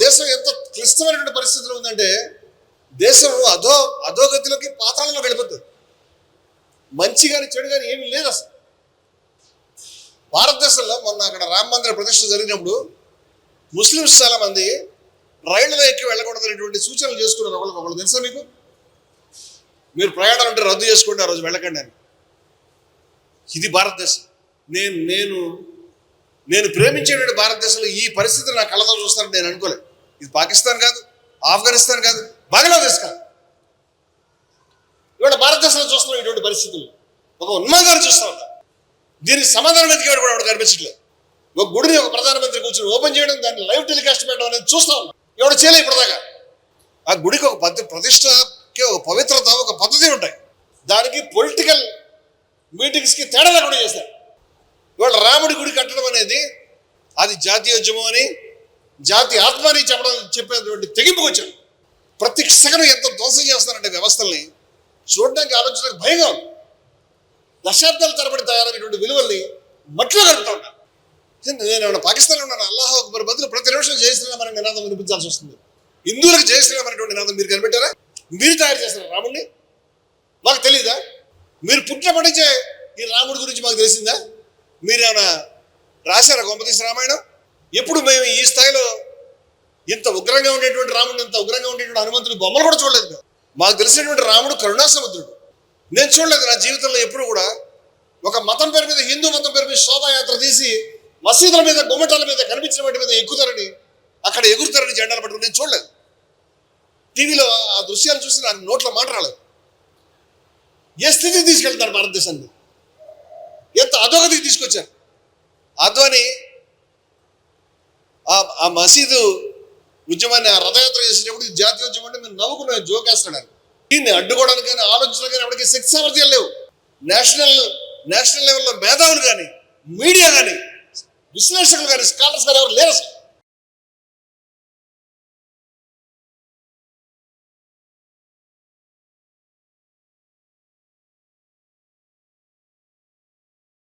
దేశం ఎంత క్లిష్టమైనటువంటి పరిస్థితిలో ఉందంటే దేశం అధో అధోగతిలోకి పాతాళంలో వెళ్ళిపోతుంది మంచి కానీ చెడు కానీ ఏమీ లేదు అసలు. భారతదేశంలో మొన్న అక్కడ రామ మందిర ప్రతిష్ట జరిగినప్పుడు ముస్లిమ్స్ చాలా మంది రైళ్ళలో ఎక్కి వెళ్ళకూడదు అనేటువంటి సూచనలు చేసుకున్నారు. ఒకరికొకరు తెలుసా మీకు? మీరు ప్రయాణాలు అంటే రద్దు చేసుకోండి ఆ రోజు వెళ్ళకండి అని. ఇది భారతదేశం. నేను నేను నేను ప్రేమించేటువంటి భారతదేశంలో ఈ పరిస్థితిని నా కళ్ళతో చూస్తానని నేను అనుకోలేదు. ఇది పాకిస్తాన్ కాదు ఆఫ్ఘనిస్తాన్ కాదు బంగ్లాదేశ్ కాదు. ఇవాళ భారతదేశంలో చూస్తున్నాం ఇటువంటి పరిస్థితులు. ఒక ఉన్మాదాన్ని చూస్తా ఉన్నాం దీనికి సమాధానం వెతికేవాడు కూడా కనిపించట్లేదు. ఒక గుడిని ఒక ప్రధానమంత్రి కూర్చొని ఓపెన్ చేయడం దాన్ని లైవ్ టెలికాస్ట్ పెట్టడం అనేది చూస్తా ఉన్నాం. ఎవడు చేయలే ఇప్పటిదాకా. ఆ గుడికి ఒక పద్ధతి ప్రతిష్టకి ఒక పవిత్రత ఒక పద్ధతి ఉంటాయి. దానికి పొలిటికల్ మీటింగ్స్కి తేడా లేకుండా చేస్తారు ఇవాళ రాముడి గుడి కట్టడం అనేది అది జాతీయోద్యమం అని జాతి ఆత్మ అని చెప్పడం చెప్పేటువంటి తెగింపుకొచ్చారు ప్రతి క్షణం ఎంత ధ్వంసం చేస్తారంటే వ్యవస్థల్ని. చూడడానికి ఆలోచించడానికి భయంగా ఉంది. దశాబ్దాల తరబడి తయారైనటువంటి విలువల్ని మట్టిలో కలుపుతా ఉంటాను నేను ఏమన్నా పాకిస్తాన్లో ఉన్నాను? అల్లాహ్ అక్బర్ బదులు ప్రతి నిమిషం జయశ్రీరామని నినాదం వినిపించాల్సి వస్తుంది. హిందువులకు జై అనేటువంటి నినాదం మీరు కనిపెట్టారా? మీరు తయారు చేస్తారు రాముడిని మాకు తెలియదా మీరు పుట్టినప్పటి నుంచే ఈ రాముడి గురించి మాకు తెలిసిందా? మీరు ఏమైనా రాశారా గొప్పతీసి రామాయణం? ఎప్పుడు మేము ఈ స్థాయిలో ఉగ్రంగా ఉండేటువంటి రాముడు అంత ఉగ్రంగా ఉండేటువంటి హనుమంతుని బొమ్మలు కూడా చూడలేదు మాకు తెలిసినటువంటి రాముడు కరుణాసముద్రుడు. నేను చూడలేదు నా జీవితంలో ఎప్పుడు కూడా. ఒక మతం పేరు మీద హిందూ మతం పేరు మీద శోభాయాత్ర తీసి మసీదుల మీద గుమ్మటాల మీద కనిపించిన వాటి మీద ఎక్కుతారని అక్కడ ఎగురుతారని జెండాలు పట్టుకుని నేను చూడలేదు. టీవీలో ఆ దృశ్యాలు చూసి నా నోట్లో మాట రాలేదు. ఏ స్థితికి తీసుకెళ్తున్నారు భారతదేశాన్ని? ఎంత అధోగతికి తీసుకొచ్చారు? అద్వాని ఆ మసీదు ఉద్యమాన్ని ఆ రథయాత్ర చేసేటప్పుడు జాతీయ ఉద్యమం అంటే మీరు నవ్వుకున్న జోకేస్తాడు దీన్ని అడ్డుకోవడానికి కానీ కానీ ఎవరికి శక్తి సామర్థ్యాలు లేవు. నేషనల్ నేషనల్ లెవెల్లో మేధావులు కానీ మీడియా కానీ విశ్లేషకులు కానీ స్కాలర్స్ కానీ ఎవరు లేరు అసలు.